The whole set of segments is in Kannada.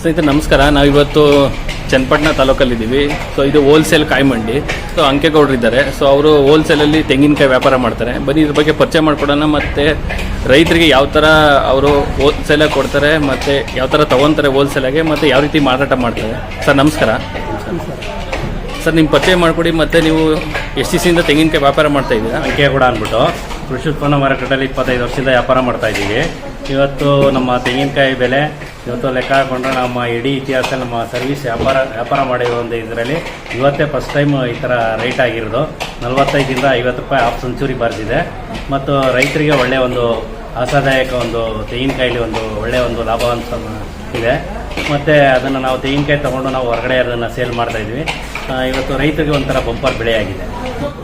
ಸ್ನೇಹಿತರೆ, ನಮಸ್ಕಾರ. ನಾವಿವತ್ತು ಚನ್ನಪಟ್ಟಣ ತಾಲೂಕಲ್ಲಿದ್ದೀವಿ. ಸೊ ಇದು ಹೋಲ್ಸೇಲ್ ಕಾಯಿ ಮಂಡಿ. ಸೊ ಅಂಕೇಗೌಡರು ಇದ್ದಾರೆ. ಸೊ ಅವರು ಹೋಲ್ಸೇಲಲ್ಲಿ ತೆಂಗಿನಕಾಯಿ ವ್ಯಾಪಾರ ಮಾಡ್ತಾರೆ. ಬನ್ನಿ ಇದ್ರ ಬಗ್ಗೆ ಪರಿಚಯ ಮಾಡಿಕೊಡೋಣ. ಮತ್ತು ರೈತರಿಗೆ ಯಾವ ಥರ ಅವರು ಹೋಲ್ಸೇಲಾಗಿ ಕೊಡ್ತಾರೆ, ಮತ್ತು ಯಾವ ಥರ ತೊಗೊತಾರೆ ಹೋಲ್ಸೇಲಾಗೆ ಮತ್ತು ಯಾವ ರೀತಿ ಮಾರಾಟ ಮಾಡ್ತಾರೆ. ಸರ್, ನಮಸ್ಕಾರ. ಸರ್ ನಿಮ್ಮ ಪರಿಚಯ ಮಾಡಿಕೊಡಿ. ಮತ್ತು ನೀವು ಎಷ್ಟು ದಿವಸದಿಂದ ತೆಂಗಿನಕಾಯಿ ವ್ಯಾಪಾರ ಮಾಡ್ತಾ ಇದ್ದೀರಾ? ಕೂಡ ಅಂದ್ಬಿಟ್ಟು, ಕೃಷಿ ಉತ್ಪನ್ನ ಮಾರುಕಟ್ಟೆಯಲ್ಲಿ ಇಪ್ಪತ್ತೈದು ವರ್ಷದಿಂದ ವ್ಯಾಪಾರ ಮಾಡ್ತಾ ಇದ್ದೀವಿ. ಇವತ್ತು ನಮ್ಮ ತೆಂಗಿನಕಾಯಿ ಬೆಲೆ ಇವತ್ತು ಲೆಕ್ಕ ಹಾಕೊಂಡ್ರೆ ನಮ್ಮ ಇಡೀ ಇತಿಹಾಸ ನಮ್ಮ ಸರ್ವಿಸ್ ವ್ಯಾಪಾರ ವ್ಯಾಪಾರ ಮಾಡಿರೋ ಒಂದು ಇದರಲ್ಲಿ ಇವತ್ತೇ ಫಸ್ಟ್ ಟೈಮ್ ಈ ಥರ ರೇಟ್ ಆಗಿರೋದು. ನಲ್ವತ್ತೈದರಿಂದ ಐವತ್ತು ರೂಪಾಯಿ ಹಾಫ್ ಸೆಂಚುರಿ ಬರ್ತಿದೆ ಮತ್ತು ರೈತರಿಗೆ ಒಳ್ಳೆಯ ಒಂದು ಆಸಾದಾಯಕ ಒಂದು ತೆಂಗಿನಕಾಯಲ್ಲಿ ಒಂದು ಒಳ್ಳೆಯ ಒಂದು ಲಾಭಾಂಶ ಇದೆ. ಮತ್ತು ಅದನ್ನು ನಾವು ತೆಂಗಿನಕಾಯಿ ತೊಗೊಂಡು ನಾವು ಹೊರಗಡೆ ಅದನ್ನು ಸೇಲ್ ಮಾಡ್ತಾ ಇದ್ವಿ. ಆ, ಇವತ್ತು ರೈತರಿಗೆ ಒಂಥರ ಬಂಪರ್ ಬೆಳೆ ಆಗಿದೆ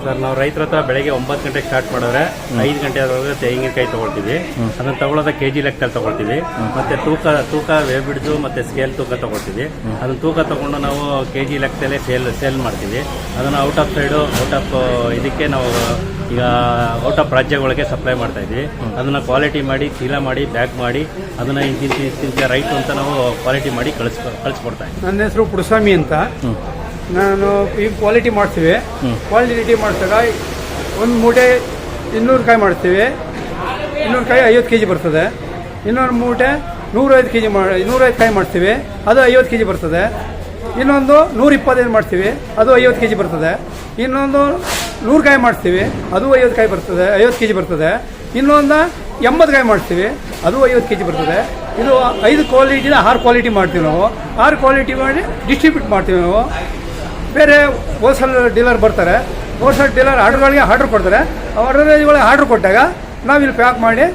ಸರ್ ನಾವು ರೈತರ ಹತ್ರ ಬೆಳಗ್ಗೆ ಒಂಬತ್ತು ಗಂಟೆಗೆ ಸ್ಟಾರ್ಟ್ ಮಾಡಿದ್ರೆ ಐದು ಗಂಟೆ ಆದ್ರೆ ತೆಂಗಿನಕಾಯಿ ತಗೊಳ್ತೀವಿ ಅದನ್ನ ತಗೊಳ್ಳೋದ ಕೆ ಜಿ ಲೆಕ್ಕದಲ್ಲಿ ತಗೊಳ್ತೀವಿ ಮತ್ತೆ ತೂಕ ತೂಕ ವೇಬಿಡ್ಸು ಮತ್ತೆ ಸ್ಕೇಲ್ ತೂಕ ತಗೊಳ್ತೀವಿ ಅದನ್ನ ತೂಕ ತಗೊಂಡು ನಾವು ಕೆ ಜಿ ಲೆಕ್ಕದಲ್ಲೇ ಸೇಲ್ ಸೇಲ್ ಮಾಡ್ತೀವಿ ಅದನ್ನು out of side out of ಇದಕ್ಕೆ ನಾವು ಈಗ ಔಟ್ ಆಫ್ ರಾಜ್ಯಗಳಿಗೆ ಸಪ್ಲೈ ಮಾಡ್ತಾ ಇದ್ವಿ ಅದನ್ನ ಕ್ವಾಲಿಟಿ ಮಾಡಿ ಚೀಲ ಮಾಡಿ ಪ್ಯಾಕ್ ಮಾಡಿ ಅದನ್ನ ಇಂತಿಂತ ಇಂತಿಂತ ರೈಟ್ ಅಂತ ನಾವು ಕ್ವಾಲಿಟಿ ಮಾಡಿ ಕಳಿಸ್ ಕಳಿಸ್ಕೊಡ್ತಾ ಇದ್ವಿ ನನ್ನ ಹೆಸರು ಪುಡುಸ್ವಾಮಿ ಅಂತ ನಾನು ಈಗ ಕ್ವಾಲಿಟಿ ಮಾಡ್ತೀವಿ. ಕ್ವಾಲಿಟಿ ಮಾಡಿಸಿದಾಗ ಒಂದು ಮೂಟೆ ಇನ್ನೂರು ಕಾಯಿ ಮಾಡ್ತೀವಿ. ಇನ್ನೂರು ಕಾಯಿ ಐವತ್ತು ಕೆ ಜಿ ಬರ್ತದೆ. ಇನ್ನೊಂದು ಮೂಟೆ ನೂರೈದು ಕೆ ಜಿ ಮಾಡಿ ನೂರೈದು ಕಾಯಿ ಮಾಡ್ತೀವಿ. ಅದು ಐವತ್ತು ಕೆ ಜಿ ಬರ್ತದೆ. ಇನ್ನೊಂದು ನೂರ ಇಪ್ಪತ್ತೈದು ಮಾಡ್ತೀವಿ. ಅದು ಐವತ್ತು ಕೆ ಜಿ ಬರ್ತದೆ. ಇನ್ನೊಂದು ನೂರು ಕಾಯಿ ಮಾಡ್ತೀವಿ. ಅದು ಐವತ್ತು ಕಾಯಿ ಬರ್ತದೆ. ಐವತ್ತು ಕೆ ಜಿ ಬರ್ತದೆ. ಇನ್ನೊಂದು ಎಂಬತ್ತು ಕಾಯಿ ಮಾಡ್ತೀವಿ. ಅದು ಐವತ್ತು ಕೆ ಜಿ ಬರ್ತದೆ. ಇದು ಐದು ಕ್ವಾಲಿಟಿನ ಆರು ಕ್ವಾಲಿಟಿ ಮಾಡ್ತೀವಿ ನಾವು. ಆರು ಕ್ವಾಲಿಟಿ ಮಾಡಿ ಡಿಸ್ಟ್ರಿಬ್ಯೂಟ್ ಮಾಡ್ತೀವಿ ನಾವು. ಬೇರೆ ಹೋಲ್ಸೇಲ್ ಡೀಲರ್ ಬರ್ತಾರೆ. ಹೋಲ್ಸೇಲ್ ಡೀಲರ್ ಆರ್ಡ್ರ್ಗಳಿಗೆ ಆರ್ಡ್ರ್ ಕೊಡ್ತಾರೆ. ಆರ್ಡರ್ಗಳಿಗೆ ಆರ್ಡ್ರ್ ಕೊಟ್ಟಾಗ ನಾವು ಇಲ್ಲಿ ಪ್ಯಾಕ್ ಮಾಡಿ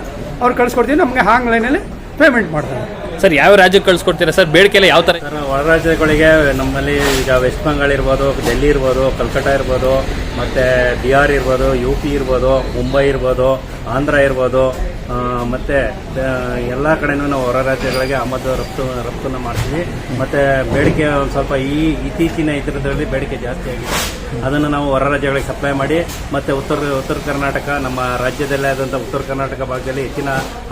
ಅವ್ರು ಕಳಿಸ್ಕೊಡ್ತೀವಿ ನಮಗೆ ಆನ್ಲೈನಲ್ಲಿ ಪೇಮೆಂಟ್ ಮಾಡ್ತಾರೆ. ಸರ್ ಯಾವ ರಾಜ್ಯಕ್ಕೆ ಕಳಿಸ್ಕೊಡ್ತೀರಾ ಸರ್? ಬೇಡಿಕೆಲ್ಲ ಯಾವ ಥರ ಸರ್ ಹೊರ ರಾಜ್ಯಗಳಿಗೆ ನಮ್ಮಲ್ಲಿ ಈಗ ವೆಸ್ಟ್ ಬೆಂಗಾಲ್ ಇರ್ಬೋದು ಡೆಲ್ಲಿ ಇರ್ಬೋದು ಕಲ್ಕಟ್ಟಾ ಇರ್ಬೋದು ಮತ್ತು ಬಿಹಾರ್ ಇರ್ಬೋದು ಯು ಪಿ ಇರ್ಬೋದು ಮುಂಬೈ ಇರ್ಬೋದು ಆಂಧ್ರ ಇರ್ಬೋದು ಮತ್ತೆ ಎಲ್ಲ ಕಡೆನೂ ನಾವು ಹೊರ ರಾಜ್ಯಗಳಿಗೆ ಆಮದು ರಫ್ತು ರಫ್ತನ್ನು ಮಾಡ್ತೀವಿ. ಮತ್ತು ಬೇಡಿಕೆ ಒಂದು ಸ್ವಲ್ಪ ಈ ಇತ್ತೀಚಿನ ಇದರದಲ್ಲಿ ಬೇಡಿಕೆ ಜಾಸ್ತಿ ಆಗಿದೆ. ಅದನ್ನು ನಾವು ಹೊರ ರಾಜ್ಯಗಳಿಗೆ ಸಪ್ಲೈ ಮಾಡಿ, ಮತ್ತು ಉತ್ತರ ಉತ್ತರ ಕರ್ನಾಟಕ, ನಮ್ಮ ರಾಜ್ಯದಲ್ಲೇ ಆದಂಥ ಉತ್ತರ ಕರ್ನಾಟಕ ಭಾಗದಲ್ಲಿ ಹೆಚ್ಚಿನ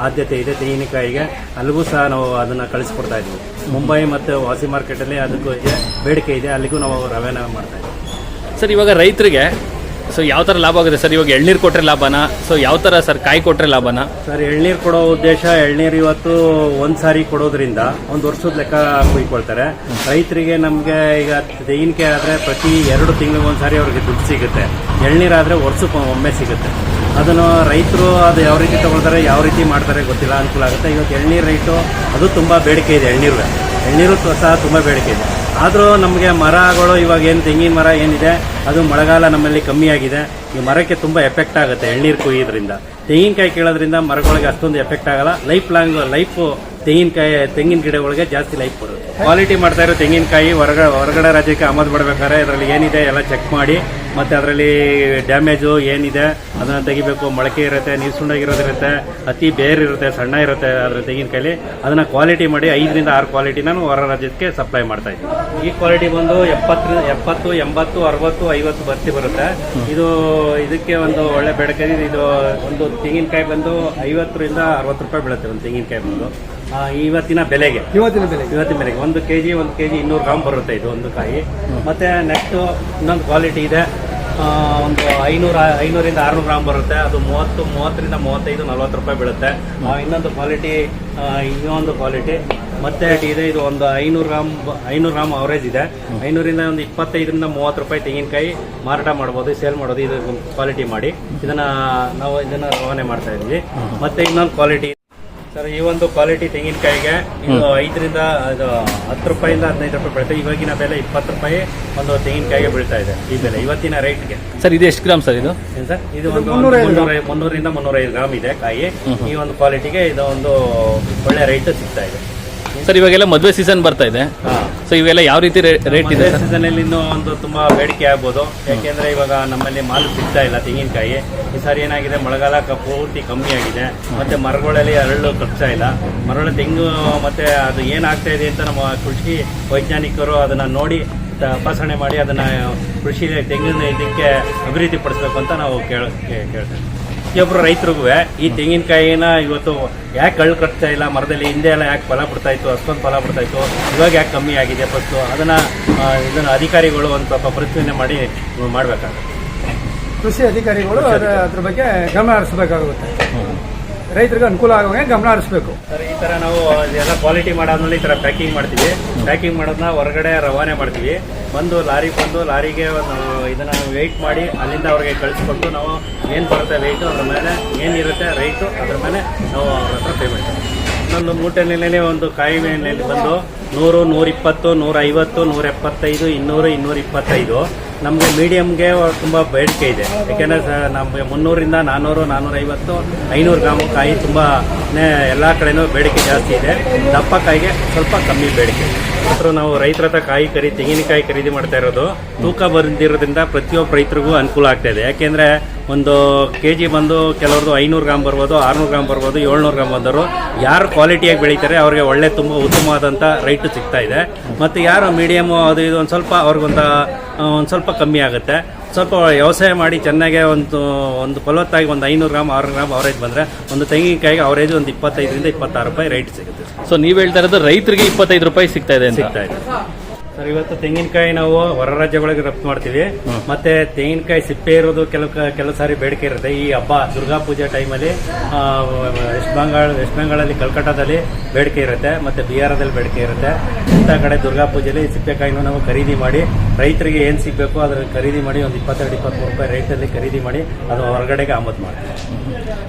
ಆದ್ಯತೆ ಇದೆ ತೆಂಗಿನಕಾಯಿಗೆ ಅಲ್ಲಿಗೂ ಸಹ ನಾವು ಅದನ್ನು ಕಳಿಸ್ಕೊಡ್ತಾ ಇದ್ವಿ ಮುಂಬೈ ಮತ್ತು ವಾಸಿ ಮಾರ್ಕೆಟಲ್ಲಿ ಅದಕ್ಕೂ ಬೇಡಿಕೆ ಇದೆ. ಅಲ್ಲಿಗೂ ನಾವು ರವಾನೆ ಮಾಡ್ತಾ ಇದ್ದೀವಿ. ಸರ್, ಇವಾಗ ರೈತರಿಗೆ ಸೊ ಯಾವ ಥರ ಲಾಭ ಆಗುತ್ತೆ? ಸರ್, ಇವಾಗ ಎಳ್ನೀರು ಕೊಟ್ಟರೆ ಲಾಭನ? ಸೊ ಯಾವ ಥರ ಸರ್, ಕಾಯಿ ಕೊಟ್ಟರೆ ಲಾಭನ? ಸರ್, ಎಳ್ನೀರು ಕೊಡೋ ಉದ್ದೇಶ, ಎಳ್ನೀರು ಇವತ್ತು ಒಂದು ಸಾರಿ ಕೊಡೋದ್ರಿಂದ ಒಂದು ವರ್ಷದ ಲೆಕ್ಕ ಕುಯ್ಕೊಳ್ತಾರೆ ರೈತರಿಗೆ ನಮಗೆ ಈಗ ತೆಂಗಿನಕಾಯಿ ಆದರೆ ಪ್ರತಿ ಎರಡು ತಿಂಗಳಿಗೆ ಒಂದು ಸಾರಿ ಅವ್ರಿಗೆ ದುಡ್ಡು ಸಿಗುತ್ತೆ. ಎಳ್ನೀರಾದರೆ ವರ್ಷಕ್ಕೆ ಒಮ್ಮೆ ಸಿಗುತ್ತೆ. ಅದನ್ನು ರೈತರು ಅದು ಯಾವ ರೀತಿ ತೊಗೊಳ್ತಾರೆ, ಯಾವ ರೀತಿ ಮಾಡ್ತಾರೆ ಗೊತ್ತಿಲ್ಲ, ಅನುಕೂಲ ಆಗುತ್ತೆ. ಇವತ್ತು ಎಳ್ನೀರು ರೈಟು ಅದು ತುಂಬ ಬೇಡಿಕೆ ಇದೆ ಎಳ್ನೀರು ಎಳ್ನೀರು ಸಹ ತುಂಬ ಬೇಡಿಕೆ ಇದೆ. ಆದರೂ ನಮಗೆ ಮರಗಳು, ಇವಾಗ ಏನು ತೆಂಗಿನ ಮರ ಏನಿದೆ, ಅದು ಮಳೆಗಾಲ ನಮ್ಮಲ್ಲಿ ಕಮ್ಮಿ ಆಗಿದೆ. ಈ ಮರಕ್ಕೆ ತುಂಬ ಎಫೆಕ್ಟ್ ಆಗುತ್ತೆ ಎಳ್ನೀರು ಕುಯ್ಯೋದ್ರಿಂದ. ತೆಂಗಿನಕಾಯಿ ಕೀಳೋದ್ರಿಂದ ಮರಗಳಿಗೆ ಅಷ್ಟೊಂದು ಎಫೆಕ್ಟ್ ಆಗಲ್ಲ. ಲೈಫ್ ಲಾಂಗ್ ಲೈಫ್ ತೆಂಗಿನಕಾಯಿ, ತೆಂಗಿನ ಗಿಡಗಳಿಗೆ ಜಾಸ್ತಿ ಲೈಫ್ ಬರುತ್ತೆ. ಕ್ವಾಲಿಟಿ ಮಾಡ್ತಾ ಇರೋ ತೆಂಗಿನಕಾಯಿ ಹೊರಗಡೆ ಹೊರಗಡೆ ರಾಜ್ಯಕ್ಕೆ ಆಮದು ಮಾಡಬೇಕಾದ್ರೆ ಇದರಲ್ಲಿ ಏನಿದೆ ಎಲ್ಲ ಚೆಕ್ ಮಾಡಿ. ಮತ್ತೆ ಅದರಲ್ಲಿ ಡ್ಯಾಮೇಜು ಏನಿದೆ ಅದನ್ನ ತೆಗಿಬೇಕು. ಮೊಳಕೆ ಇರುತ್ತೆ ನೀರು ಸುಂಡಾಗಿರೋದಿರುತ್ತೆ ಅತಿ ಬೇರ್ ಇರುತ್ತೆ ಸಣ್ಣ ಇರುತ್ತೆ ಅದರ ತೆಂಗಿನಕಾಯಿ ಅದನ್ನ ಕ್ವಾಲಿಟಿ ಮಾಡಿ ಐದರಿಂದ ಆರು ಕ್ವಾಲಿಟಿ ನಾನು ಹೊರ ರಾಜ್ಯಕ್ಕೆ ಸಪ್ಲೈ ಮಾಡ್ತಾ ಇದ್ದೀನಿ. ಈ ಕ್ವಾಲಿಟಿ ಬಂದು ಎಪ್ಪತ್ತು ಎಪ್ಪತ್ತು ಎಂಬತ್ತು ಅರವತ್ತು ಐವತ್ತು ಬರ್ತಿ ಬರುತ್ತೆ. ಇದು ಇದಕ್ಕೆ ಒಂದು ಒಳ್ಳೆ ಬೇಡಿಕೆ ಇದೆ. ಒಂದು ತೆಂಗಿನಕಾಯಿ ಬಂದು ಐವತ್ತರಿಂದ ಅರವತ್ತು ರೂಪಾಯಿ ಬೀಳುತ್ತೆ ಒಂದು ತೆಂಗಿನಕಾಯಿ ಬಂದು. ಇವತ್ತಿನ ಬೆಲೆಗೆ. ಇವತ್ತಿನ ಬೆಲೆ ಇವತ್ತಿನ ಬೆಲೆಗೆ. ಒಂದು ಕೆ ಜಿ ಒಂದು ಕೆ ಜಿ ಇನ್ನೂರು ಗ್ರಾಮ್ ಬರುತ್ತೆ ಇದು ಒಂದು ಕಾಯಿ. ಮತ್ತೆ ನೆಕ್ಸ್ಟ್ ಇನ್ನೊಂದು ಕ್ವಾಲಿಟಿ ಇದೆ. ಒಂದು ಐನೂರು, ಐನೂರಿಂದ ಆರುನೂರು ಗ್ರಾಮ್ ಬರುತ್ತೆ. ಅದು ಮೂವತ್ತು, ಮೂವತ್ತರಿಂದ ಮೂವತ್ತೈದು, ನಲ್ವತ್ತು ರೂಪಾಯಿ ಬೀಳುತ್ತೆ. ಇನ್ನೊಂದು ಕ್ವಾಲಿಟಿ ಇನ್ನೊಂದು ಕ್ವಾಲಿಟಿ ಮತ್ತೆ ಇದೆ, ಇದು ಒಂದು ಐನೂರು ಗ್ರಾಮ್ ಐನೂರು ಗ್ರಾಮ್ ಅವರೇಜ್ ಇದೆ. ಐನೂರಿಂದ ಒಂದು ಇಪ್ಪತ್ತೈದರಿಂದ ಮೂವತ್ತು ರೂಪಾಯಿ ತೆಂಗಿನಕಾಯಿ ಮಾರಾಟ ಮಾಡ್ಬೋದು ಸೇಲ್ ಮಾಡೋದು ಇದು ಕ್ವಾಲಿಟಿ ಮಾಡಿ. ಇದನ್ನ ನಾವು ಇದನ್ನ ರವಾನೆ ಮಾಡ್ತಾ ಇದ್ದೀವಿ. ಮತ್ತೆ ಇನ್ನೊಂದು ಕ್ವಾಲಿಟಿ ಸರ್ ಈ ಒಂದು ಕ್ವಾಲಿಟಿ ತೆಂಗಿನಕಾಯಿಗೆ ಇದು ಐದರಿಂದ ಅದು ಹತ್ತು ರೂಪಾಯಿಂದ ಹದಿನೈದು ರೂಪಾಯಿ ಬೀಳುತ್ತೆ. ಇವಾಗಿನ ಬೆಲೆ ಇಪ್ಪತ್ತು ರೂಪಾಯಿ ಒಂದು ತೆಂಗಿನಕಾಯಿಗೆ ಬೀಳ್ತಾ ಇದೆ ಈ ಬೆಲೆ ಇವತ್ತಿನ ರೇಟ್ಗೆ. ಸರ್ ಇದು ಎಷ್ಟು ಗ್ರಾಮ್ ಸರ್ ಇದು? ಏನ್ ಸರ್? ಇದು ಒಂದು ಮುನ್ನೂರ ಮುನ್ನೂರಿಂದ ಮುನ್ನೂರೈದು ಗ್ರಾಮ್ ಇದೆ ಕಾಯಿ. ಈ ಒಂದು ಕ್ವಾಲಿಟಿಗೆ ಇದು ಒಂದು ಒಳ್ಳೆ ರೇಟ್ ಸಿಗ್ತಾ ಇದೆ. ಸರ್ ಇವಾಗೆಲ್ಲ ಮದುವೆ ಸೀಸನ್ ಬರ್ತಾ ಇದೆ. ಸೊ ಇವೆಲ್ಲ ಯಾವ ರೀತಿ ರೇಟ್ ಇದೆ ಸರ್ ಸೀಸನ್ ಅಲ್ಲಿ ಇನ್ನೂ ಒಂದು ತುಂಬಾ ಬೇಡಿಕೆ ಆಗ್ಬೋದು. ಯಾಕೆಂದ್ರೆ ಇವಾಗ ನಮ್ಮಲ್ಲಿ ಮಾಲು ಸಿಗ್ತಾ ಇಲ್ಲ ತೆಂಗಿನಕಾಯಿ. ಈ ಸಾರಿ ಏನಾಗಿದೆ ಮಳೆಗಾಲ ಕ- ಪೂರ್ತಿ ಕಮ್ಮಿ ಆಗಿದೆ. ಮತ್ತೆ ಮರಗಳಲ್ಲಿ ಅರಳು ಕಟ್ತಾ ಇಲ್ಲ. ಮರಳು ತೆಂಗು ಮತ್ತೆ ಅದು ಏನಾಗ್ತಾ ಇದೆ ಅಂತ ನಮ್ಮ ಕೃಷಿ ವೈಜ್ಞಾನಿಕರು ಅದನ್ನ ನೋಡಿ ತಪಾಸಣೆ ಮಾಡಿ ಅದನ್ನ ಕೃಷಿ ತೆಂಗಿನ ಇದಕ್ಕೆ ಅಭಿವೃದ್ಧಿ ಪಡಿಸ್ಬೇಕು ಅಂತ ನಾವು ಕೇಳ ಕೇಳ್ತೇವೆ. ಪ್ರತಿಯೊಬ್ಬರು ರೈತರಿಗೂ ಈ ತೆಂಗಿನಕಾಯಿನ ಇವತ್ತು ಯಾಕೆ ಕಳ್ಳು ಕಟ್ತಾ ಇಲ್ಲ? ಮರದಲ್ಲಿ ಹಿಂದೆ ಎಲ್ಲ ಯಾಕೆ ಫಲ ಬಿಡ್ತಾ ಇತ್ತು? ಅಷ್ಟೊಂದು ಫಲ ಬಿಡ್ತಾ ಇತ್ತು. ಇವಾಗ ಯಾಕೆ ಕಮ್ಮಿ ಆಗಿದೆ ಫಸ್ಟು ಅದನ್ನ ಇದನ್ನು ಅಧಿಕಾರಿಗಳು ಒಂದು ಸ್ವಲ್ಪ ಪರಿಶೀಲನೆ ಮಾಡಿ ಮಾಡಬೇಕಾಗುತ್ತೆ. ಕೃಷಿ ಅಧಿಕಾರಿಗಳು ಅದ್ರ ಬಗ್ಗೆ ಗಮನ ಹರಿಸಬೇಕಾಗುತ್ತೆ. ರೈತರಿಗೆ ಅನುಕೂಲ ಆಗುವಂಗೆ ಗಮನ ಹರಿಸಬೇಕು. ಸರ್ ಈ ತರ ನಾವು ಎಲ್ಲ ಕ್ವಾಲಿಟಿ ಮಾಡಾದ್ಮೇಲೆ ಈ ತರ ಪ್ಯಾಕಿಂಗ್ ಮಾಡ್ತೀವಿ. ಪ್ಯಾಕಿಂಗ್ ಮಾಡೋದನ್ನ ಹೊರಗಡೆ ರವಾನೆ ಮಾಡ್ತೀವಿ. ಬಂದು ಲಾರಿ ಬಂದು ಲಾರಿಗೆ ಒಂದು ಇದನ್ನ ವೆಯ್ಟ್ ಮಾಡಿ ಅಲ್ಲಿಂದ ಅವ್ರಿಗೆ ಕಳಿಸ್ಕೊಟ್ಟು ನಾವು ಏನು ಬರುತ್ತೆ ವೆಯ್ಟು ಅದ್ರ ಮೇಲೆ ಏನಿರುತ್ತೆ ರೈಟು ಅದ್ರ ಮೇಲೆ ನಾವು ಅವ್ರ ಹತ್ರ ಪೇಮೆಂಟ್ ಇನ್ನೊಂದು ಮೂಟೆನಲ್ಲಿ ಒಂದು ಕಾಯಿ ಮೇಲೆ ಬಂದು ನೂರು, ನೂರಿಪ್ಪತ್ತು ನೂರ ಐವತ್ತು ನೂರ ಎಪ್ಪತ್ತೈದು ಇನ್ನೂರು ಇನ್ನೂರ ಇಪ್ಪತ್ತೈದು ನಮಗೆ ಮೀಡಿಯಮ್ಗೆ ತುಂಬ ಬೇಡಿಕೆ ಇದೆ. ಯಾಕೆಂದರೆ ನಮ್ಗೆ ಮುನ್ನೂರಿಂದ ನಾನ್ನೂರು ನಾನ್ನೂರೈವತ್ತು ಐನೂರು ಗ್ರಾಮ್ ಕಾಯಿ ತುಂಬ ಎಲ್ಲ ಕಡೆನೂ ಬೇಡಿಕೆ ಜಾಸ್ತಿ ಇದೆ. ದಪ್ಪ ಕಾಯಿಗೆ ಸ್ವಲ್ಪ ಕಮ್ಮಿ ಬೇಡಿಕೆ ಮಾತ್ರ ನಾವು ರೈತರ ಹತ್ರ ಕಾಯಿ ಕರಿ, ತೆಂಗಿನಕಾಯಿ ಖರೀದಿ ಮಾಡ್ತಾ ಇರೋದು. ತೂಕ ಬಂದಿರೋದ್ರಿಂದ ಪ್ರತಿಯೊಬ್ಬ ರೈತರಿಗೂ ಅನುಕೂಲ ಆಗ್ತಾ ಇದೆ. ಯಾಕೆಂದ್ರೆ ಒಂದು ಕೆ ಜಿ ಬಂದು ಕೆಲವ್ರದ್ದು ಐನೂರು ಗ್ರಾಮ್ ಬರ್ಬೋದು, ಆರ್ನೂರು ಗ್ರಾಮ್ ಬರ್ಬೋದು, ಏಳ್ನೂರು ಗ್ರಾಮ್ ಬಂದರು. ಯಾರು ಕ್ವಾಲಿಟಿಯಾಗಿ ಬೆಳೀತಾರೆ, ಅವ್ರಿಗೆ ಒಳ್ಳೆ ತುಂಬ ಉತ್ತಮವಾದಂಥ ರೈಟು ಸಿಗ್ತಾ ಇದೆ. ಮತ್ತು ಯಾರು ಮೀಡಿಯಮು ಅದು ಇದು ಒಂದು ಸ್ವಲ್ಪ ಅವ್ರಿಗೊಂದು ಒಂದು ಸ್ವಲ್ಪ ಕಮ್ಮಿ ಆಗುತ್ತೆ. ಸ್ವಲ್ಪ ವ್ಯವಸಾಯ ಮಾಡಿ ಚೆನ್ನಾಗೆ ಒಂದು ಒಂದು ಫಲವತ್ತಾಗಿ ಒಂದು ಐನೂರು ಗ್ರಾಮ್ ಆರು ಗ್ರಾಮ್ ಅವರೇಜ್ ಬಂದರೆ ಒಂದು ತೆಂಗಿನಕಾಯಿಗೆ ಅವರೇಜ್ ಒಂದು ಇಪ್ಪತ್ತೈದರಿಂದ ಇಪ್ಪತ್ತಾರು ರೂಪಾಯಿ ರೇಟ್ ಸಿಗುತ್ತೆ. ಸೊ ನೀವು ಹೇಳ್ತಾ ಇರೋದು ರೈತರಿಗೆ ಇಪ್ಪತ್ತೈದು ರೂಪಾಯಿ ಸಿಗ್ತಾ ಇದೆ ಅಂತ? ಸಿಗ್ತಾ ಇದೆ. ಸರ್ ಇವತ್ತು ತೆಂಗಿನಕಾಯಿ ನಾವು ಹೊರ ರಾಜ್ಯಗಳಿಗೆ ರಫ್ತು ಮಾಡ್ತೀವಿ. ಮತ್ತೆ ತೆಂಗಿನಕಾಯಿ ಸಿಪ್ಪೆ ಇರೋದು ಕೆಲವು ಕೆಲವು ಸಾರಿ ಬೇಡಿಕೆ ಇರುತ್ತೆ. ಈ ಹಬ್ಬ ದುರ್ಗಾ ಪೂಜೆ ಟೈಮಲ್ಲಿ ವೆಸ್ಟ್ ಬಂಗಾಳ ವೆಸ್ಟ್ ಬೆಂಗಾಳಲ್ಲಿ ಕಲ್ಕಟ್ಟಾದಲ್ಲಿ ಬೇಡಿಕೆ ಇರುತ್ತೆ. ಮತ್ತೆ ಬಿಹಾರದಲ್ಲಿ ಬೇಡಿಕೆ ಇರುತ್ತೆ. ಇಂಥ ಕಡೆ ದುರ್ಗಾ ಪೂಜೆಯಲ್ಲಿ ಸಿಪ್ಪೆಕಾಯಿನೂ ನಾವು ಖರೀದಿ ಮಾಡಿ ರೈತರಿಗೆ ಏನು ಸಿಗಬೇಕು ಅದ್ರಲ್ಲಿ ಖರೀದಿ ಮಾಡಿ ಒಂದು ಇಪ್ಪತ್ತೆರಡು ಇಪ್ಪತ್ತ್ಮೂರು ರೂಪಾಯಿ ರೇಟಲ್ಲಿ ಖರೀದಿ ಮಾಡಿ ಅದು ಹೊರಗಡೆಗೆ ಆಮದು ಮಾಡ್ತೀವಿ.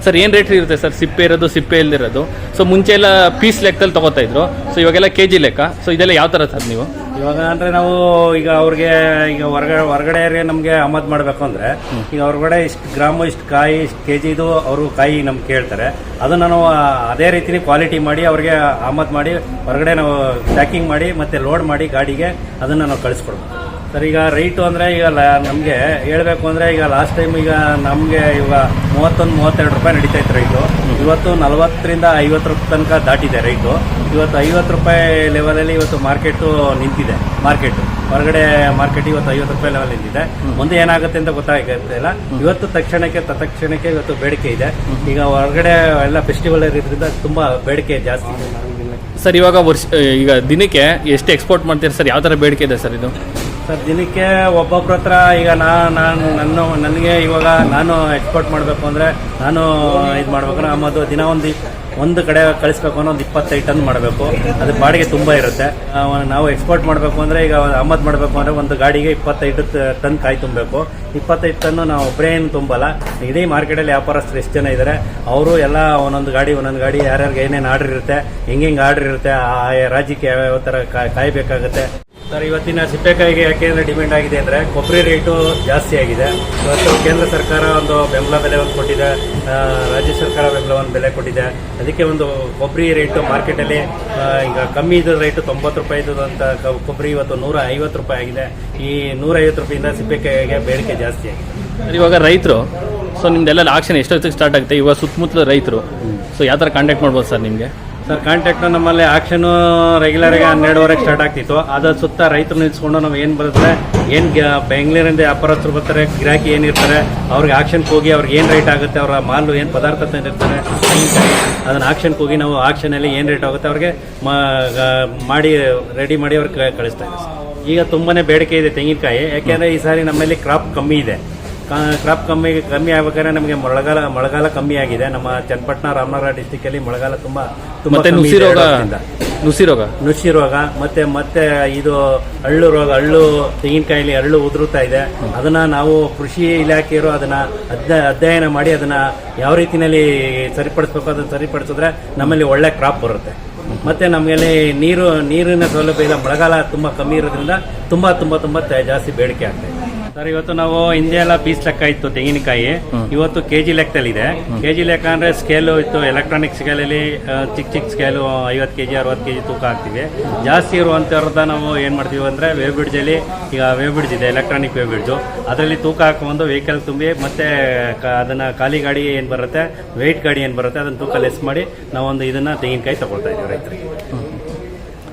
ಸರ್ ಏನು ರೇಟ್ ಇರುತ್ತೆ ಸರ್? ಸಿಪ್ಪೆ ಇರೋದು ಸಿಪ್ಪೆ ಇಲ್ಲದಿರೋದು ಸೊ ಮುಂಚೆ ಎಲ್ಲ ಪೀಸ್ ಲೆಕ್ಕದಲ್ಲಿ ತಗೋತಾ ಇದ್ರು. ಸೊ ಇವಾಗೆಲ್ಲ ಕೆ ಜಿ ಲೆಕ್ಕ. ಸೊ ಇದೆಲ್ಲ ಯಾವ ಥರ ಸರ್ ನೀವು? ಇವಾಗ ಅಂದ್ರೆ ನಾವು ಈಗ ಅವ್ರಿಗೆ ಈಗ ಹೊರಗಡೆ ಹೊರಗಡೆ ನಮಗೆ ಆಮದು ಮಾಡಬೇಕು ಅಂದ್ರೆ ಈಗ ಹೊರಗಡೆ ಇಷ್ಟು ಗ್ರಾಮು ಇಷ್ಟು ಕಾಯಿ ಇಷ್ಟು ಕೆ ಜಿದು ಅವರು ಕಾಯಿ ನಮ್ಗೆ ಕೇಳ್ತಾರೆ. ಅದನ್ನ ನಾವು ಅದೇ ರೀತಿ ಕ್ವಾಲಿಟಿ ಮಾಡಿ ಅವ್ರಿಗೆ ಆಮದು ಮಾಡಿ ಹೊರಗಡೆ ನಾವು ಪ್ಯಾಕಿಂಗ್ ಮಾಡಿ ಮತ್ತೆ ಲೋಡ್ ಮಾಡಿ ಗಾಡಿಗೆ ಅದನ್ನ ನಾವು ಕಳಿಸ್ಕೊಡ್ಬೇಕು. ಸರ್, ಈಗ ರೈಟು ಅಂದರೆ ಈಗ ನಮಗೆ ಹೇಳಬೇಕು ಅಂದರೆ ಈಗ ಲಾಸ್ಟ್ ಟೈಮ್ ಈಗ ನಮಗೆ ಇವಾಗ ಮೂವತ್ತೊಂದು, ಮೂವತ್ತೆರಡು ರೂಪಾಯಿ ನಡೀತಾ ಇತ್ತು ರೈಟು ಇವತ್ತು ನಲವತ್ತರಿಂದ ಐವತ್ತು ರೂಪಾಯಿ ತನಕ ದಾಟಿದೆ ರೈಟು ಇವತ್ತು ಐವತ್ತು ರೂಪಾಯಿ ಲೆವೆಲಲ್ಲಿ ಇವತ್ತು ಮಾರ್ಕೆಟು ನಿಂತಿದೆ ಮಾರ್ಕೆಟು ಹೊರಗಡೆ ಮಾರ್ಕೆಟ್ ಇವತ್ತು ಐವತ್ತು ರೂಪಾಯಿ ಲೆವೆಲ್ ನಿಂತಿದೆ. ಮುಂದೆ ಏನಾಗುತ್ತೆ ಅಂತ ಗೊತ್ತಾಗುತ್ತಿಲ್ಲ ಇವತ್ತು ತಕ್ಷಣಕ್ಕೆ, ತತ್ಕ್ಷಣಕ್ಕೆ ಇವತ್ತು ಬೇಡಿಕೆ ಇದೆ. ಈಗ ಹೊರಗಡೆ ಎಲ್ಲ ಫೆಸ್ಟಿವಲ್ ಇರೋದ್ರಿಂದ ತುಂಬ ಬೇಡಿಕೆ ಜಾಸ್ತಿ. ಸರ್, ಇವಾಗ ವರ್ಷ, ಈಗ ದಿನಕ್ಕೆ ಎಷ್ಟು ಎಕ್ಸ್ಪೋರ್ಟ್ ಮಾಡ್ತೀರಾ ಸರ್? ಯಾವ ಥರ ಬೇಡಿಕೆ ಇದೆ ಸರ್ ಇದು? ಸರ್, ದಿನಕ್ಕೆ ಒಬ್ಬೊಬ್ರ ಹತ್ರ ಈಗ ನಾ, ನಾನು, ನನ್ನ, ನನಗೆ ಇವಾಗ ನಾನು ಎಕ್ಸ್ಪೋರ್ಟ್ ಮಾಡಬೇಕು ಅಂದರೆ ನಾನು ಇದು ಮಾಡಬೇಕು ನಮ್ಮದು ದಿನ ಒಂದು ಒಂದು ಕಡೆ ಕಳಿಸ್ಬೇಕು ಅನ್ನೋ ಒಂದು ಇಪ್ಪತ್ತೈದು ಟನ್ ಮಾಡಬೇಕು. ಅದು ಬಾಡಿಗೆ ತುಂಬ ಇರುತ್ತೆ. ನಾವು ಎಕ್ಸ್ಪೋರ್ಟ್ ಮಾಡಬೇಕು ಅಂದರೆ ಈಗ ಆಮದು ಮಾಡಬೇಕು ಅಂದರೆ ಒಂದು ಗಾಡಿಗೆ ಇಪ್ಪತ್ತೈದು ಟನ್ ಕಾಯಿ ತುಂಬಬೇಕು. ಇಪ್ಪತ್ತೈದು ಟನ್ನು ನಾವು ಒಬ್ಬರೇ ಏನು ತುಂಬಲ್ಲ. ಇದೇ ಮಾರ್ಕೆಟಲ್ಲಿ ವ್ಯಾಪಾರಸ್ಥರು ಎಷ್ಟು ಜನ ಇದ್ದಾರೆ ಅವರು ಎಲ್ಲ ಒಂದೊಂದು ಗಾಡಿ ಒಂದೊಂದು ಗಾಡಿ ಯಾರ್ಯಾರಿಗೆ ಏನೇನು ಆರ್ಡರ್ ಇರುತ್ತೆ, ಹೆಂಗೆ ಆರ್ಡರ್ ಇರುತ್ತೆ, ಆ ರಾಜ್ಯಕ್ಕೆ ಯಾವ್ಯಾವ ಥರ ಕಾಯಿ ಕಾಯಿ ಬೇಕಾಗುತ್ತೆ. ಸರ್, ಇವತ್ತಿನ ಸಿಪ್ಪೆಕಾಯಿಗೆ ಯಾಕೆಂದ್ರೆ ಡಿಮ್ಯಾಂಡ್ ಆಗಿದೆ ಅಂದ್ರೆ ಕೊಬ್ಬರಿ ರೇಟು ಜಾಸ್ತಿ ಆಗಿದೆ. ಇವತ್ತು ಕೇಂದ್ರ ಸರ್ಕಾರ ಒಂದು ಬೆಂಬಲ ಬೆಲೆ ಒಂದು ಕೊಟ್ಟಿದೆ ರಾಜ್ಯ ಸರ್ಕಾರ ಬೆಂಬಲ ಒಂದು ಬೆಲೆ ಕೊಟ್ಟಿದೆ. ಅದಕ್ಕೆ ಒಂದು ಕೊಬ್ಬರಿ ರೇಟು ಮಾರ್ಕೆಟಲ್ಲಿ ಈಗ ಕಮ್ಮಿ ಇದ್ದ ರೇಟು ತೊಂಬತ್ತು ರೂಪಾಯಿ ಇದ್ದಂತ ಕೊಬ್ಬರಿ ಇವತ್ತು ನೂರ ಐವತ್ತು ರೂಪಾಯಿ ಆಗಿದೆ. ಈ ನೂರ ಐವತ್ತು ರೂಪಾಯಿಂದ ಸಿಪ್ಪೆಕಾಯಿಗೆ ಬೇಡಿಕೆ ಜಾಸ್ತಿ ಆಗಿದೆ. ಇವಾಗ ರೈತರು ಸೊ ನಿಮ್ದೆಲ್ಲ ಆಕ್ಷನ್ ಎಷ್ಟೊತ್ತಿಗೆ ಸ್ಟಾರ್ಟ್ ಆಗುತ್ತೆ? ಇವಾಗ ಸುತ್ತಮುತ್ತಲ ರೈತರು ಸೊ ಯಾವ ಥರ ಕಾಂಟ್ಯಾಕ್ಟ್ ಮಾಡ್ಬೋದು ಸರ್ ನಿಮಗೆ? ಸರ್ ಕಾಂಟ್ಯಾಕ್ಟ್ ನಮ್ಮಲ್ಲಿ ಆಕ್ಷನ್ ರೆಗ್ಯುಲರ್ ಆಗಿ ಹನ್ನೆರಡುವರೆಗೆ ಸ್ಟಾರ್ಟ್ ಆಗ್ತಿತ್ತು. ಅದ್ರ ಸುತ್ತ ರೈತರು ನಿಲ್ಸ್ಕೊಂಡು ನಾವು ಏನು ಬರುತ್ತೆ ಏನು ಬೆಂಗಳೂರಿಂದ ವ್ಯಾಪಾರಸ್ಥರು ಬರ್ತಾರೆ, ಗಿರಾಕಿ ಏನಿರ್ತಾರೆ ಅವ್ರಿಗೆ ಆಕ್ಷನ್ಗೆ ಹೋಗಿ ಅವ್ರಿಗೆ ಏನು ರೇಟ್ ಆಗುತ್ತೆ, ಅವರ ಮಾಲು ಏನು ಪದಾರ್ಥ ತಂದಿರ್ತಾರೆ, ಅದನ್ನ ಆಕ್ಷನ್ಗೆ ಹೋಗಿ ನಾವು ಆಕ್ಷನಲ್ಲಿ ಏನು ರೇಟ್ ಆಗುತ್ತೆ, ಅವ್ರಿಗೆ ಮಾಡಿ ರೆಡಿ ಮಾಡಿ ಅವ್ರಿಗೆ ಕಳಿಸ್ತಾ ಈಗ ತುಂಬಾ ಬೇಡಿಕೆ ಇದೆ ತೆಂಗಿನಕಾಯಿ. ಯಾಕೆಂದ್ರೆ ಈ ಸಾರಿ ನಮ್ಮಲ್ಲಿ ಕ್ರಾಪ್ ಕಮ್ಮಿ ಇದೆ. ಕ್ರಾಪ್ ಕಮ್ಮಿ ಕಮ್ಮಿ ಆಗ್ಬೇಕಾದ್ರೆ ನಮಗೆ ಮಳೆಗಾಲ ಮಳೆಗಾಲ ಕಮ್ಮಿ ಆಗಿದೆ. ನಮ್ಮ ಚನ್ನಪಟ್ಟಣ ರಾಮನಗರ ಡಿಸ್ಟಿಕ್ ಅಲ್ಲಿ ಮಳೆಗಾಲ ತುಂಬಾ ತುಂಬಾ ನುಸಿ ರೋಗ ನುಸಿ ರೋಗ ನುಸಿ ರೋಗ ಮತ್ತೆ ಮತ್ತೆ ಇದು ಹಳ್ಳು ರೋಗ ಹಳ್ಳು ತೆಂಗಿನಕಾಯಿಲಿ ಹಳ್ಳು ಉದುರುತ್ತಾ ಇದೆ. ಅದನ್ನ ನಾವು ಕೃಷಿ ಇಲಾಖೆಯವರು ಅದನ್ನ ಅಧ್ಯ- ಅಧ್ಯಯನ ಮಾಡಿ ಅದನ್ನ ಯಾವ ರೀತಿನಲ್ಲಿ ಸರಿಪಡಿಸ್ಬೇಕು ಅದನ್ನ ಸರಿಪಡಿಸಿದ್ರೆ ನಮ್ಮಲ್ಲಿ ಒಳ್ಳೆ ಕ್ರಾಪ್ ಬರುತ್ತೆ. ಮತ್ತೆ ನಮ್ಮಲ್ಲಿ ನೀರು ನೀರಿನ ಸೌಲಭ್ಯ ಇಲ್ಲ ಮಳೆಗಾಲ ತುಂಬಾ ಕಮ್ಮಿ ಇರೋದ್ರಿಂದ ತುಂಬಾ ತುಂಬಾ ತುಂಬಾ ಜಾಸ್ತಿ ಬೇಡಿಕೆ ಆಗ್ತಾ ಇದೆ. ಸರ್ ಇವತ್ತು ನಾವು ಹಿಂದೆ ಎಲ್ಲ ಪೀಸ್ ಲೆಕ್ಕ ಇತ್ತು ತೆಂಗಿನಕಾಯಿ. ಇವತ್ತು ಕೆಜಿ ಲೆಕ್ಕದಲ್ಲಿ ಇದೆ ಕೆಜಿ ಲೆಕ್ಕ ಅಂದ್ರೆ ಸ್ಕೇಲು ಇತ್ತು ಎಲೆಕ್ಟ್ರಾನಿಕ್ ಸ್ಕೇಲಲ್ಲಿ ಚಿಕ್ ಚಿಕ್ಕ ಚಿಕ್ಕ ಸ್ಕೇಲು ಐವತ್ತು ಕೆಜಿ ಅರವತ್ತು ಕೆಜಿ ತೂಕ ಹಾಕ್ತಿವಿ. ಜಾಸ್ತಿ ಇರುವಂತವ್ರದ ನಾವು ಏನ್ ಮಾಡ್ತೀವಿ ಅಂದ್ರೆ ವೇವ್ ಬ್ರಿಡ್ಜ್ ಅಲ್ಲಿ ಈಗ ವೇವ್ ಬ್ರಿಡ್ಜ್ ಇದೆ ಎಲೆಕ್ಟ್ರಾನಿಕ್ ವೇವ್ ಬ್ರಿಡ್ಜ್ ಅದರಲ್ಲಿ ತೂಕ ಹಾಕೊಂಡು ವೆಹಿಕಲ್ ತುಂಬಿ ಮತ್ತೆ ಕ- ಅದನ್ನ ಖಾಲಿ ಗಾಡಿ ಏನ್ ಬರುತ್ತೆ ವೆಯ್ಟ್ ಗಾಡಿ ಏನ್ ಬರುತ್ತೆ ಅದನ್ನ ತೂಕ ಲೆಸ್ ಮಾಡಿ ನಾವೊಂದು ಇದನ್ನ ತೆಂಗಿನಕಾಯಿ ತಗೊಳ್ತಾ ಇದೀವಿ ರೈತರಿಗೆ.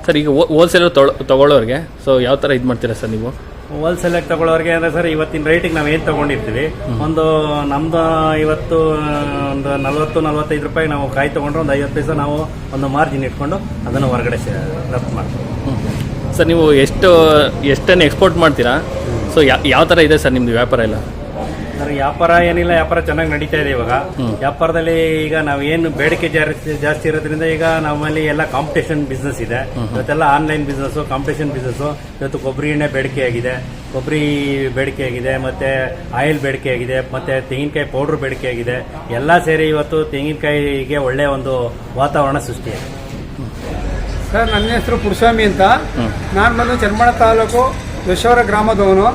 ಸರ್ ಈಗ ಹೋಲ್ಸೇಲ್ ತಗೊಳ್ಳೋರಿಗೆ ಸೊ ಯಾವ ತರ ಇದು ಮಾಡ್ತೀರಾ ಸರ್ ನೀವು? ಹೋಲ್ಸೇಲ್ ಆಗಿ ತಗೊಳ್ಳೋರಿಗೆ ಅಂದ್ರೆ ಸರ್ ಇವತ್ತಿನ ರೇಟಿಗೆ ನಾವು ಏನು ತಗೊಂಡಿರ್ತೀವಿ? ಒಂದು ನಮ್ದು ಇವತ್ತು ಒಂದು ನಲ್ವತ್ತು ನಲ್ವತ್ತೈದು ರೂಪಾಯಿ ನಾವು ಕಾಯಿ ತಗೊಂಡ್ರೆ ಒಂದು ಐವತ್ತು ಪೈಸ ನಾವು ಒಂದು ಮಾರ್ಜಿನ್ ಇಟ್ಕೊಂಡು ಅದನ್ನು ಹೊರಗಡೆ ರಫ್ತು ಮಾಡ್ತೀವಿ. ಸರ್ ನೀವು ಎಷ್ಟು ಎಷ್ಟನ್ನು ಎಕ್ಸ್ಪೋರ್ಟ್ ಮಾಡ್ತೀರಾ? ಸೊ ಯಾವ ಥರ ಇದೆ ಸರ್ ನಿಮ್ಮದು ವ್ಯಾಪಾರ ಎಲ್ಲ? ಸರ್ ವ್ಯಾಪಾರ ಏನಿಲ್ಲ ವ್ಯಾಪಾರ ಚೆನ್ನಾಗಿ ನಡೀತಾ ಇದೆ ಇವಾಗ. ವ್ಯಾಪಾರದಲ್ಲಿ ಈಗ ನಾವು ಏನು ಬೇಡಿಕೆ ಜಾಸ್ತಿ ಜಾಸ್ತಿ ಇರೋದ್ರಿಂದ ಈಗ ನಮ್ಮಲ್ಲಿ ಎಲ್ಲ ಕಾಂಪಿಟೇಷನ್ ಬಿಸ್ನೆಸ್ ಇದೆ. ಇವತ್ತೆಲ್ಲ ಆನ್ಲೈನ್ ಬಿಸ್ನೆಸ್ ಕಾಂಪಿಟೇಷನ್ ಬಿಸ್ನೆಸ್ ಇವತ್ತು ಕೊಬ್ಬರಿ ಎಣ್ಣೆ ಬೇಡಿಕೆ ಆಗಿದೆ. ಕೊಬ್ಬರಿ ಬೇಡಿಕೆ ಆಗಿದೆ ಮತ್ತೆ ಆಯಿಲ್ ಬೇಡಿಕೆ ಆಗಿದೆ ಮತ್ತೆ ತೆಂಗಿನಕಾಯಿ ಪೌಡರ್ ಬೇಡಿಕೆ ಆಗಿದೆ. ಎಲ್ಲ ಸೇರಿ ಇವತ್ತು ತೆಂಗಿನಕಾಯಿಗೆ ಒಳ್ಳೆ ಒಂದು ವಾತಾವರಣ ಸೃಷ್ಟಿಯಾಗಿದೆ ಸರ್ ನನ್ನ ಹೆಸರು ಪುರುಸ್ವಾಮಿ ಅಂತ. ನಾನು ಬಂದು ಚರ್ಮಣ ತಾಲೂಕು ಯಶೋರ ಗ್ರಾಮದವನು.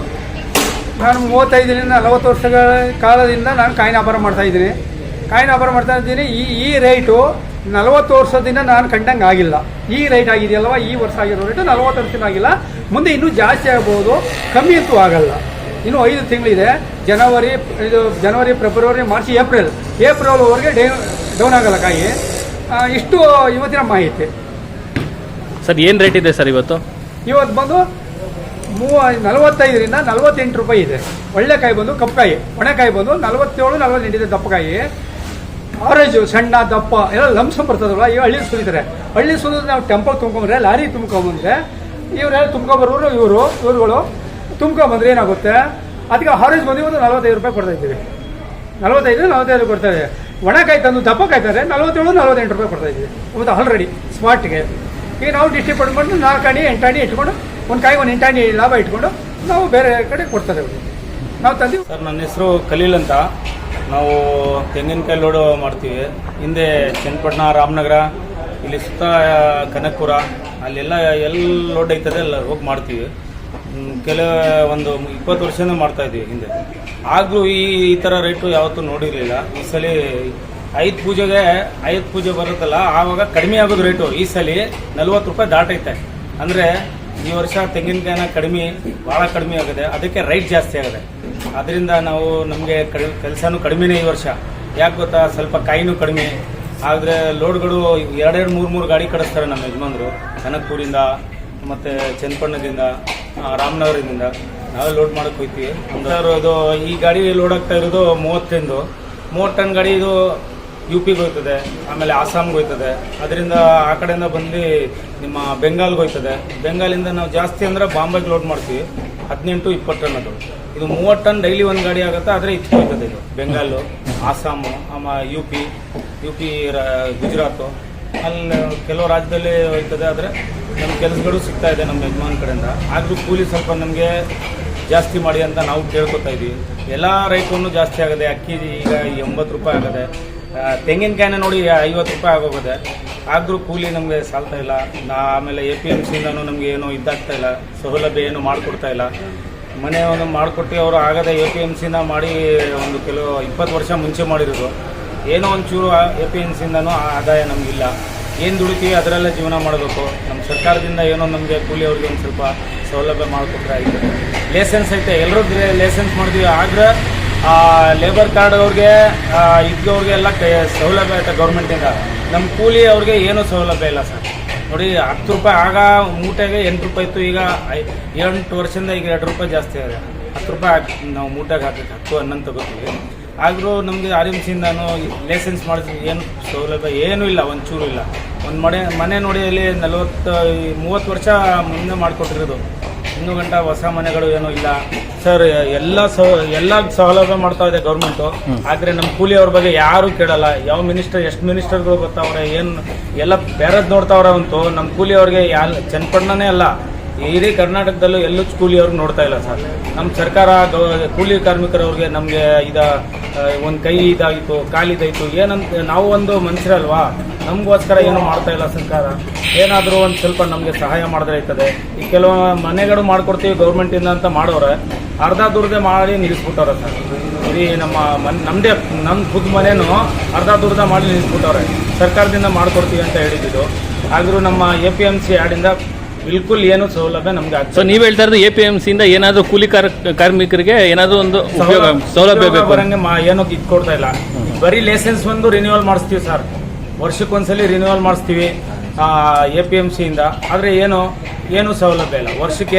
ನಾನು ಮೂವತ್ತೈದರಿಂದ ನಲವತ್ತು ವರ್ಷಗಳ ಕಾಲದಿಂದ ನಾನು ಕಾಯಿನ ವ್ಯಾಪಾರ ಮಾಡ್ತಾ ಇದ್ದೀನಿ. ಕಾಯಿನ ವ್ಯಾಪಾರ ಮಾಡ್ತಾ ಇದ್ದೀನಿ. ಈ ಈ ರೇಟು ನಲವತ್ತು ವರ್ಷದಿಂದ ನಾನು ಕಂಡಂಗೆ ಆಗಿಲ್ಲ. ಈ ರೇಟ್ ಆಗಿದೆಯಲ್ವ? ಈ ವರ್ಷ ಆಗಿರೋ ರೇಟು ನಲವತ್ತು ವರ್ಷದಿಂದ ಆಗಿಲ್ಲ. ಮುಂದೆ ಇನ್ನೂ ಜಾಸ್ತಿ ಆಗ್ಬೋದು. ಕಮ್ಮಿ ಅಂತೂ ಆಗಲ್ಲ. ಇನ್ನು ಐದು ತಿಂಗಳಿದೆ. ಜನವರಿ ಇದು ಜನವರಿ ಫೆಬ್ರವರಿ ಮಾರ್ಚ್ ಏಪ್ರಿಲ್. ಏಪ್ರಿಲ್ವರೆಗೆ ಡೇ ಡೌನ್ ಆಗಲ್ಲ ಕಾಯಿ. ಇಷ್ಟು ಇವತ್ತಿನ ಮಾಹಿತಿ. ಸರ್ ಏನು ರೇಟ್ ಇದೆ ಸರ್ ಇವತ್ತು? ಇವತ್ತು ಬಂದು ಮೂವ ನಲವತ್ತೈದರಿಂದ ನಲವತ್ತೆಂಟು ರೂಪಾಯಿ ಇದೆ. ಒಳ್ಳೆ ಕಾಯಿ ಬಂದು ಕಪ್ಪಕಾಯಿ ಒಣಕಾಯಿ ಬಂದು ನಲವತ್ತೇಳು ನಲವತ್ತೆಂಟಿದೆ ದಪ್ಪಕಾಯಿ ಆರೇಜು, ಸಣ್ಣ, ದಪ್ಪ, ಎಲ್ಲ ಲಂಸ ಬರ್ತದಲ್ಲ ಈಗ ಹಳ್ಳಿ ಸುರಿತಾರೆ. ಹಳ್ಳಿ ಸುರಿದ್ರೆ ನಾವು ಟೆಂಪಲ್ ತುಂಬ್ಕೊಂಡ್ರೆ, ಲಾರಿ ತುಂಬ್ಕೊಂಬಂದ್ರೆ ಇವರೆಲ್ಲ ತುಂಬ್ಕೊಂಬರೋರು ಇವರು, ಇವರುಗಳು ತುಂಬ್ಕೊಂಬಂದ್ರೆ ಏನಾಗುತ್ತೆ? ಅದಕ್ಕೆ ಹಾರೇಜ್ ಬಂದು ಒಂದು ನಲವತ್ತೈದು ರೂಪಾಯಿ ಕೊಡ್ತಾ ಇದ್ದೀವಿ. ನಲವತ್ತೈದು ನಲವತ್ತೈದು ಕೊಡ್ತಾ ಇದೆ ಒಣಕಾಯಿ ತಂದು ದಪ್ಪ ಕಾಯ್ತಾರೆ ನಲವತ್ತೇಳು, ನಲವತ್ತೆಂಟು ರೂಪಾಯಿ ಕೊಡ್ತಾ ಇದ್ದೀವಿ. ಇವತ್ತು ಆಲ್ರೆಡಿ ಸ್ಮಾರ್ಟ್ಗೆ ಈಗ ನಾವು ಡಿಸ್ಟ್ರಿಬ್ಯೂಟ್ ಮಾಡಿ ನಾಲ್ಕು ಅಣಿ ಎಂಟು ಅಣಿ ಇಟ್ಕೊಂಡು ಒಂದು ಕಾಯಿ, ಒಂದು ಎಂಟಾಣಿ ಲಾಭ ಇಟ್ಕೊಂಡು ನಾವು ಬೇರೆ ಕಡೆ ಕೊಡ್ತಾರೆ ನಾವು ತಂದು ಸರ್, ನನ್ನ ಹೆಸರು ಕಲೀಲ್ ಅಂತ. ನಾವು ತೆಂಗಿನಕಾಯಿ ಲೋಡು ಮಾಡ್ತೀವಿ. ಹಿಂದೆ ಚನ್ನಪಟ್ಟಣ, ರಾಮನಗರ, ಇಲ್ಲಿ ಸುತ್ತ ಕನಕಪುರ, ಅಲ್ಲೆಲ್ಲ ಎಲ್ಲ ಲೋಡ್ ಐತದೆ, ಎಲ್ಲ ಹೋಗಿ ಮಾಡ್ತೀವಿ. ಕೆಲ ಒಂದು ಇಪ್ಪತ್ತು ವರ್ಷದಿಂದ ಮಾಡ್ತಾ ಇದ್ದೀವಿ ಹಿಂದೆ. ಆಗಲೂ ಈ ಈ ಥರ ರೇಟು ಯಾವತ್ತೂ ನೋಡಿರಲಿಲ್ಲ. ಈ ಸಲ ಐದು ಪೂಜೆಗೆ, ಐದು ಪೂಜೆ ಬರುತ್ತಲ್ಲ, ಆವಾಗ ಕಡಿಮೆ ಆಗೋದು ರೇಟು ಈ ಸಲ ನಲ್ವತ್ತು ರೂಪಾಯಿ ದಾಟೈತೆ. ಅಂದರೆ ಈ ವರ್ಷ ತೆಂಗಿನಕಾಯಿನ ಕಡಿಮೆ, ಭಾಳ ಕಡಿಮೆ ಆಗಿದೆ. ಅದಕ್ಕೆ ರೈಟ್ ಜಾಸ್ತಿ ಆಗಿದೆ. ಅದರಿಂದ ನಾವು ನಮಗೆ ಕಡಿ, ಕೆಲಸನೂ ಕಡಿಮೆನೇ ಈ ವರ್ಷ. ಯಾಕೆ ಗೊತ್ತಾ? ಸ್ವಲ್ಪ ಕಾಯಿನೂ ಕಡಿಮೆ. ಆದರೆ ಲೋಡ್ಗಳು ಎರಡೆರಡು, ಮೂರು ಮೂರು ಗಾಡಿ ಕಳಿಸ್ತಾರೆ ನಮ್ಮ ಯಜಮಾನರು. ಕನಕಪುರಿಂದ, ಮತ್ತು ಚನ್ನಪಣ್ಣದಿಂದ ರಾಮನಗರದಿಂದ. ನಾವೇ ಲೋಡ್ ಮಾಡೋಕ್ಕೆ ಹೋಗ್ತೀವಿ. ಅದು ಈ ಗಾಡಿ ಲೋಡ್ ಆಗ್ತಾ ಇರೋದು ಮೂವತ್ತರಿಂದ ಮೂವತ್ತು ಟನ್ ಗಾಡಿ ಇದು ಯು ಪಿಗೆ ಹೋಯ್ತದೆ ಆಮೇಲೆ ಆಸಾಮ್ಗೆ ಹೋಯ್ತದೆ ಅದರಿಂದ ಆ ಕಡೆಯಿಂದ ಬಂದು ನಿಮ್ಮ ಬೆಂಗಾಲ್ಗೆ ಹೋಯ್ತದೆ ಬೆಂಗಾಲಿಂದ ನಾವು ಜಾಸ್ತಿ ಅಂದರೆ ಬಾಂಬೆಗೆ ಲೋಡ್ ಮಾಡ್ತೀವಿ. ಹದಿನೆಂಟು, ಇಪ್ಪತ್ತು ಟನ್ ಅದು. ಇದು ಮೂವತ್ತು ಟನ್ ಡೈಲಿ ಒಂದು ಗಾಡಿ ಆಗುತ್ತೆ, ಆದರೆ ಇತ್ತು ಹೋಯ್ತದೆ ಇದು. ಬೆಂಗಾಲು ಅಸ್ಸಾಮು ಆಮ U P U P Gujarat ಅಲ್ಲಿ ಕೆಲವು ರಾಜ್ಯದಲ್ಲಿ ಹೋಯ್ತದೆ, ಆದರೆ ನಮ್ಮ ಕೆಲಸಗಳು ಸಿಗ್ತಾ ಇದೆ ನಮ್ಮ ಯಜಮಾನ್ ಕಡೆಯಿಂದ. ಆದರೂ ಕೂಲಿ ಸ್ವಲ್ಪ ನಮಗೆ ಜಾಸ್ತಿ ಮಾಡಿ ಅಂತ ನಾವು ಕೇಳ್ಕೊತಾ ಇದ್ದೀವಿ ಎಲ್ಲ ರೈತನ್ನು ಜಾಸ್ತಿ ಆಗಿದೆ, ಅಕ್ಕಿ ಈಗ ಎಂಬತ್ತು ರೂಪಾಯಿ ಆಗದೆ ತೆಂಗಿನಕಾಯಿನ ನೋಡಿ ಐವತ್ತು ರೂಪಾಯಿ ಆಗೋಗಿದೆ ಆದರೂ ಕೂಲಿ ನಮಗೆ ಸಾಲ್ತಾ ಇಲ್ಲ. ನಾ ಆಮೇಲೆ ಎ ಪಿ ಎಂ ಸಿಂದನೂ ನಮಗೆ ಏನು ಇದಾಗ್ತಾ ಇಲ್ಲ. ಸೌಲಭ್ಯ ಏನು ಮಾಡಿಕೊಡ್ತಾ ಇಲ್ಲ. ಮನೆ ಒಂದು ಮಾಡಿಕೊಟ್ಟು ಅವರು ಆಗದೆ ಎ ಪಿ ಎಂ ಸಿನ ಮಾಡಿ ಒಂದು ಕೆಲವು ಇಪ್ಪತ್ತು ವರ್ಷ ಮುಂಚೆ ಮಾಡಿರೋದು. ಏನೋ ಒಂಚೂರು ಎ ಪಿ ಎಂ ಸಿಂದನೂ ಆದಾಯ ನಮಗಿಲ್ಲ. ಏನು ದುಡಿತೀವಿ ಅದರಲ್ಲೇ ಜೀವನ ಮಾಡಬೇಕು. ನಮ್ಮ ಸರ್ಕಾರದಿಂದ ಏನೋ ನಮಗೆ ಕೂಲಿ ಅವ್ರಿಗೆ ಒಂದು ಸ್ವಲ್ಪ ಸೌಲಭ್ಯ ಮಾಡಿಕೊಟ್ರೆ ಆಯಿತು. ಲೈಸೆನ್ಸ್ ಐತೆ. ಎಲ್ಲರೂ ಲೈಸೆನ್ಸ್ ಮಾಡಿದ್ವಿ. ಆದ್ರೆ ಲೇಬರ್ ಕಾರ್ಡ್ ಅವ್ರಿಗೆ ಇದ್ದವ್ರಿಗೆ ಎಲ್ಲ ಸೌಲಭ್ಯ ಐತೆ ಗೌರ್ಮೆಂಟಿಂದ ನಮ್ಮ ಕೂಲಿ ಅವ್ರಿಗೆ ಏನೂ ಸೌಲಭ್ಯ ಇಲ್ಲ ಸರ್. ನೋಡಿ, ಹತ್ತು ರೂಪಾಯಿ ಆಗ ಮೂಟೆಗೆ ಎಂಟು ರೂಪಾಯಿ ಇತ್ತು, ಈಗ ಎಂಟು ವರ್ಷದಿಂದ ಈಗ ಎರಡು ರೂಪಾಯಿ ಜಾಸ್ತಿ ಆಗಿದೆ. ಹತ್ತು ರೂಪಾಯಿ ಹಾಕಿ ನಾವು ಮೂಟೆಗೆ ಹಾಕಬೇಕು, ಹತ್ತು ಹನ್ನೊಂದು ತಗೋತೀವಿ. ಆದರೂ ನಮಗೆ ಆರ್ ಎಂ ಸಿಂದನೂ ಲೈಸೆನ್ಸ್ ಮಾಡಿಸಿ ಏನು ಸೌಲಭ್ಯ ಏನೂ ಇಲ್ಲ ಒಂಚೂರು ಇಲ್ಲ. ಒಂದು ಮನೆ ಮನೆ ನೋಡಿ ಅಲ್ಲಿ ನಲವತ್ತು ಮೂವತ್ತು ವರ್ಷ ಮುಂದೆ ಮಾಡಿಕೊಟ್ಟಿರೋದು. ಇನ್ನೂ ಗಂಟ ಹೊಸ ಮನೆಗಳು ಏನೂ ಇಲ್ಲ. ಸರ್ ಎಲ್ಲ ಸೌ ಎಲ್ಲ ಸೌಲಭ್ಯ ಮಾಡ್ತಾ ಇದೆ ಗೌರ್ಮೆಂಟು ಆದರೆ ನಮ್ಮ ಕೂಲಿ ಅವ್ರ ಬಗ್ಗೆ ಯಾರೂ ಕೇಳಲ್ಲ. ಯಾವ ಮಿನಿಸ್ಟರ್ ಎಷ್ಟು ಮಿನಿಸ್ಟರ್ಗಳು ಗೊತ್ತಾವ್ರೆ ಏನು ಎಲ್ಲ ಬೇರೆದು ನೋಡ್ತಾವ್ರೆ ಅಂತೂ ನಮ್ಮ ಕೂಲಿ ಅವ್ರಿಗೆ ಯಾ ಚನ್ನಪಟ್ಟಣನೇ ಅಲ್ಲ. ಇಡೀ ಕರ್ನಾಟಕದಲ್ಲೂ ಎಲ್ಲೂ ಕೂಲಿಯವ್ರಿಗೆ ನೋಡ್ತಾ ಇಲ್ಲ ಸರ್. ನಮ್ಮ ಸರ್ಕಾರ ಕೂಲಿ ಕಾರ್ಮಿಕರವ್ರಿಗೆ ನಮಗೆ ಇದ ಒಂದು ಕೈ ಇದಾಯಿತು, ಕಾಲಿದಾಯಿತು, ಏನಂತ, ನಾವು ಒಂದು ಮನುಷ್ಯರಲ್ವಾ? ನಮಗೋಸ್ಕರ ಏನು ಮಾಡ್ತಾ ಇಲ್ಲ ಸರ್ಕಾರ. ಏನಾದರೂ ಒಂದು ಸ್ವಲ್ಪ ನಮಗೆ ಸಹಾಯ ಮಾಡಿದ್ರೆ ಇರ್ತದೆ ಈ ಕೆಲವು ಮನೆಗಳು ಮಾಡ್ಕೊಡ್ತೀವಿ ಗೌರ್ಮೆಂಟಿಂದ ಅಂತ ಮಾಡೋರೆ, ಅರ್ಧ ದುರ್ದೆ ಮಾಡಿ ನಿಲ್ಲಿಸ್ಬಿಟ್ಟವ್ರೆ ಸರ್. ಇಡೀ ನಮ್ಮ ಮನ್ ನಮ್ಮದೇ ನಮ್ಮ ಖುದ್ ಮನೇನು ಅರ್ಧ ದುರ್ದ ಮಾಡಿ ನಿಲ್ಲಿಸ್ಬಿಟ್ಟವ್ರೆ. ಸರ್ಕಾರದಿಂದ ಮಾಡಿಕೊಡ್ತೀವಿ ಅಂತ ಹೇಳಿದ್ದು ಆದರೂ ನಮ್ಮ ಎ ಪಿ ಎಂ ಸಿ ಆಡಿಂದ ಬಿಲ್ಕುಲ್ ಏನು ಸೌಲಭ್ಯ ನಮ್ಗೆ ಸೊ ನೀವು ಹೇಳ್ತಾ ಇರೋದು ಎ ಪಿ ಎಂ ಸಿಯಿಂದ ಏನಾದರೂ ಕೂಲಿ ಕಾರ್ ಕಾರ್ಮಿಕರಿಗೆ ಏನಾದರೂ ಒಂದು ಉಪಯೋಗ ಸೌಲಭ್ಯ ಬೇಕು. ಬರಂಗೆ ಮಾ ಏನೋ ಇದು ಕೊಡ್ತಾ ಇಲ್ಲ. ಬರೀ ಲೈಸೆನ್ಸ್ ಒಂದು ರಿನ್ಯೂವಲ್ ಮಾಡಿಸ್ತೀವಿ ಸರ್ ವರ್ಷಕ್ಕೊಂದ್ಸಲಿ ರಿನ್ಯೂವಲ್ ಮಾಡಿಸ್ತೀವಿ ಎ ಪಿ ಎಂ ಸಿಯಿಂದ ಆದರೆ ಏನು ಏನು ಸೌಲಭ್ಯ ಇಲ್ಲ. ವರ್ಷಕ್ಕೆ